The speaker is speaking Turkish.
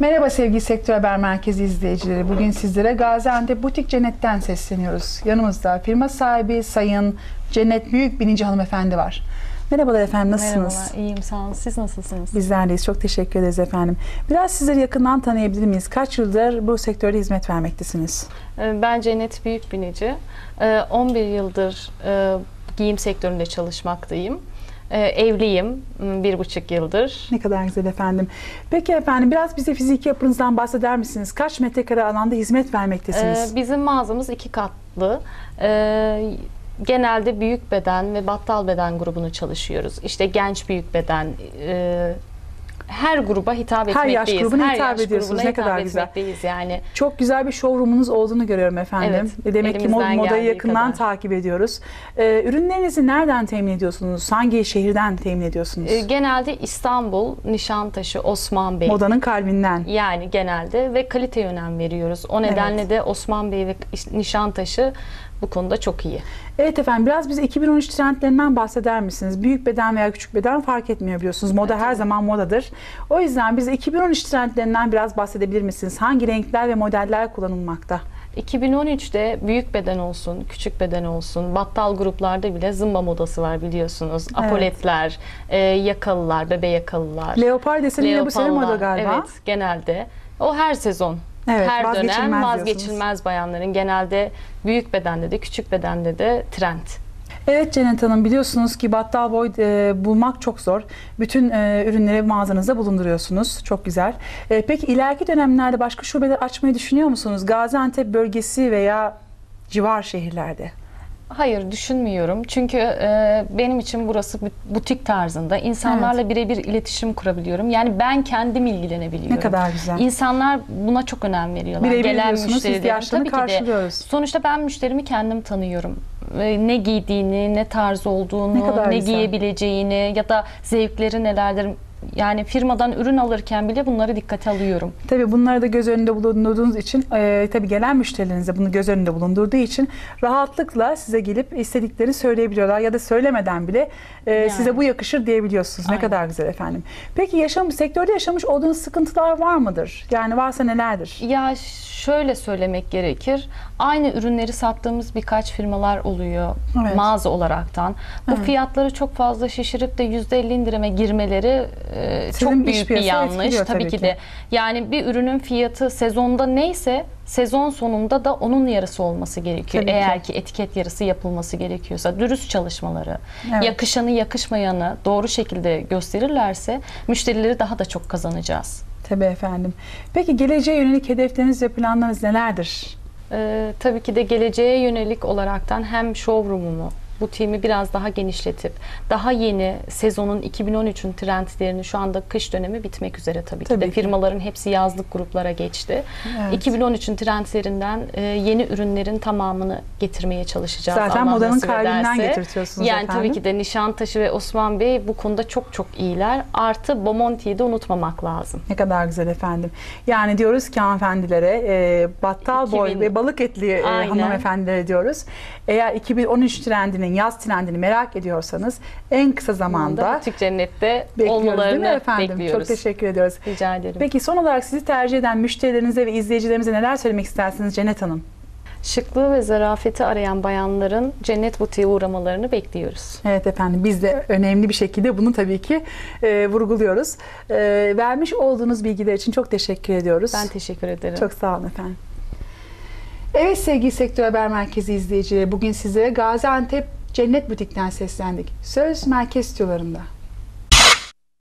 Merhaba sevgili Sektör Haber Merkezi izleyicileri. Bugün sizlere Gaziantep Butik Cennet'ten sesleniyoruz. Yanımızda firma sahibi Sayın Cennet Büyük Binici hanımefendi var. Merhabalar efendim, nasılsınız? Merhabalar, iyiyim sağ olun. Siz nasılsınız? Bizler deyiz. Çok teşekkür ederiz efendim. Biraz sizleri yakından tanıyabilir miyiz? Kaç yıldır bu sektörde hizmet vermektesiniz? Ee, Ben Cennet Büyük Binici. Ee, 11 yıldır e, giyim sektöründe çalışmaktayım. Ee, Evliyim m, bir buçuk yıldır. Ne kadar güzel efendim. Peki efendim biraz bize fiziki yapınızdan bahseder misiniz? Kaç metrekare alanda hizmet vermektesiniz? Ee, Bizim mağazamız iki katlı. Ee, Genelde büyük beden ve battal beden grubunu çalışıyoruz. İşte genç büyük beden, e, her gruba hitap Her yaş etmekteyiz. grubuna hitap ediyorsunuz. grubuna Ne kadar güzel. etmekteyiz yani. Çok güzel bir showroom'unuz olduğunu görüyorum efendim. Evet, E, Demek ki mod- modayı yakından kadar. takip ediyoruz. Ee, ürünlerinizi nereden temin ediyorsunuz? Hangi şehirden temin ediyorsunuz? Ee, Genelde İstanbul, Nişantaşı, Osman Bey. Modanın kalbinden. Yani genelde ve kaliteye önem veriyoruz. O nedenle de Osman Bey ve Nişantaşı bu konuda çok iyi. Evet efendim biraz bize 2013 trendlerinden bahseder misiniz? Büyük beden veya küçük beden fark etmiyor biliyorsunuz. Moda her zaman modadır. O yüzden bize 2013 trendlerinden biraz bahsedebilir misiniz? Hangi renkler ve modeller kullanılmakta? 2013'te büyük beden olsun, küçük beden olsun, battal gruplarda bile zımba modası var biliyorsunuz. Apoletler, e, yakalılar, bebe yakalılar. Leopar deseni yine bu sene moda galiba. Evet, genelde. O her sezon. Evet, her vazgeçilmez dönem diyorsunuz. vazgeçilmez bayanların genelde büyük bedende de küçük bedende de trend. Evet Cennet Hanım biliyorsunuz ki battal boy e, bulmak çok zor. Bütün e, ürünleri mağazanızda bulunduruyorsunuz. Çok güzel. E, peki ileriki dönemlerde başka şubeler açmayı düşünüyor musunuz? Gaziantep bölgesi veya civar şehirlerde. Hayır düşünmüyorum. Çünkü e, benim için burası bu- butik tarzında. İnsanlarla birebir iletişim kurabiliyorum. Yani ben kendim ilgilenebiliyorum. Ne kadar güzel. İnsanlar buna çok önem veriyorlar. Birebir Gelen ihtiyaçlarını tabii ki de. karşılıyoruz. Sonuçta ben müşterimi kendim tanıyorum. E, Ne giydiğini, ne tarz Ne olduğunu, kadar ne, güzel. giyebileceğini ya da zevkleri nelerdir. Yani firmadan ürün alırken bile bunları dikkate alıyorum. Tabii bunları da göz önünde bulundurduğunuz için e, tabii gelen müşterilerinize bunu göz önünde bulundurduğu için rahatlıkla size gelip istediklerini söyleyebiliyorlar ya da söylemeden bile e, Yani. size bu yakışır diyebiliyorsunuz. Ne Aynen. kadar güzel efendim. Peki yaşam sektörde yaşamış olduğunuz sıkıntılar var mıdır? Yani varsa nelerdir? Ya şöyle söylemek gerekir. Aynı ürünleri sattığımız birkaç firmalar oluyor Evet. mağaza olaraktan. Bu Evet. fiyatları çok fazla şişirip de %50 indirime girmeleri e, çok büyük bir yanlış tabii, tabii ki ki. de. Yani bir ürünün fiyatı sezonda neyse sezon sonunda da onun yarısı olması gerekiyor. Tabii ki. Eğer ki etiket yarısı yapılması gerekiyorsa dürüst çalışmaları, Evet. yakışanı yakışmayanı doğru şekilde gösterirlerse müşterileri daha da çok kazanacağız. Tabii efendim. Peki geleceğe yönelik hedefleriniz ve planlarınız nelerdir? Ee, tabii ki de geleceğe yönelik olaraktan hem showroom'umu, butiğimi biraz daha genişletip daha yeni sezonun 2013'ün trendlerini şu anda kış dönemi bitmek üzere tabii, Tabii ki de ki. firmaların hepsi yazlık gruplara geçti. Evet. 2013'ün trendlerinden e, yeni ürünlerin tamamını getirmeye çalışacağız. Zaten Allah modanın kalbinden getirtiyorsunuz Yani efendim. tabii ki de Nişantaşı ve Osman Bey bu konuda çok çok iyiler. Artı Bomonti'yi de unutmamak lazım. Ne kadar güzel efendim. Yani diyoruz ki hanımefendilere e, battal boy 2000 ve balık etli e, hanımefendilere diyoruz. Eğer 2013 trendinin yaz trendini merak ediyorsanız en kısa zamanda Butik Cennet'te bekliyoruz değil mi olmalarını efendim? bekliyoruz. Çok teşekkür ediyoruz. Rica ederim. Peki son olarak sizi tercih eden müşterilerinize ve izleyicilerimize neler söylemek istersiniz Cennet Hanım? Şıklığı ve zarafeti arayan bayanların cennet butiğe uğramalarını bekliyoruz. Evet efendim biz de önemli bir şekilde bunu tabii ki e, vurguluyoruz. E, vermiş olduğunuz bilgiler için çok teşekkür ediyoruz. Ben teşekkür ederim. Çok sağ olun efendim. Evet sevgili Sektör Haber Merkezi izleyicileri bugün sizlere Gaziantep Cennet Butik'ten seslendik. Söz merkez stüdyolarında.